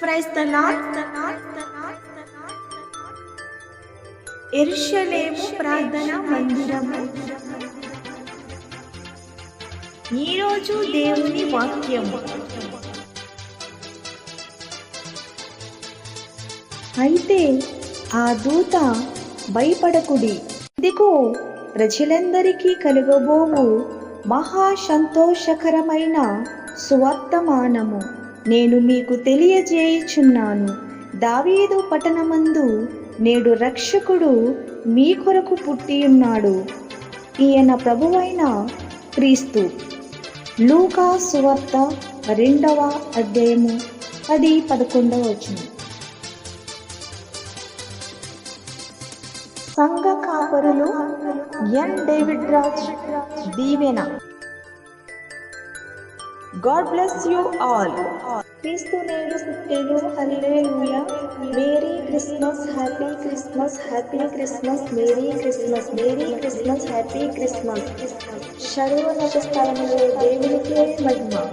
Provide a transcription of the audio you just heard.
Praise the lord ఎరుషలేము ప్రార్థన మందిరము ఈరోజు దేవుని వాక్యము అయితే ఆ దూత భయపడకుడి. ఇదిగో ప్రజలందరికీ కలుగబోవు మహాసంతోషకరమైన సువర్తమానము. నేను మీకు తెలియజేయుచున్నాను. దావీదు పట్టణమందు నేడు రక్షకుడు మీ కొరకు పుట్టియున్నాడు ఈయన ప్రభువైన క్రీస్తు. లూకా సువార్త రెండవ అధ్యాయము పది పదకొండవ వచనం. సంఘ కాపరులు ఎన్ David Raj Deevena. God bless you all క్రీస్తు నేడు పుట్టెను hallelujah merry Christmas happy Christmas happy Christmas merry Christmas merry Christmas happy Christmas సర్వోన్నత స్థలములో దేవునికే మహిమ